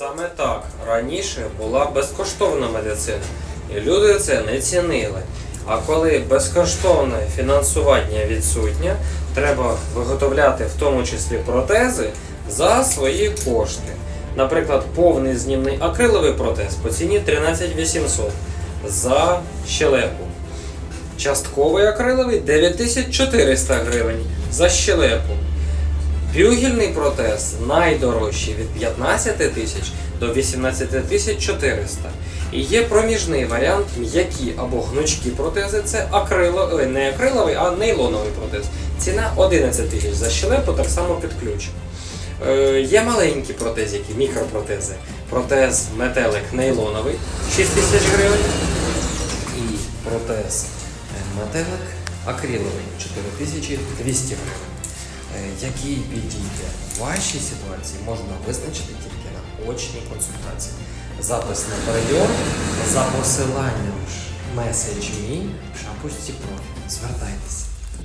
Саме так раніше була безкоштовна медицина, і люди це не цінили. А коли безкоштовне фінансування відсутнє, треба виготовляти в тому числі протези за свої кошти. Наприклад, повний знімний акриловий протез по ціні 13 800 за щелепу. Частковий акриловий 9400 гривень за щелепу. Бюгельний протез найдорожчий від 15 тисяч до 18 тисяч 400. І є проміжний варіант м'які або гнучкі протези. Це акрило, не акриловий, а нейлоновий протез. Ціна 11 тисяч за щелепу, так само під ключ. Е, є маленькі протезики, мікропротези. Протез метелик нейлоновий 6 тисяч гривень. І протез е, метелик акриловий 4200 гривень. Який підійде вашій ситуації, можна визначити тільки на очній консультації. Запис на прийом за посиланням Message в шапочці профілю. Звертайтеся.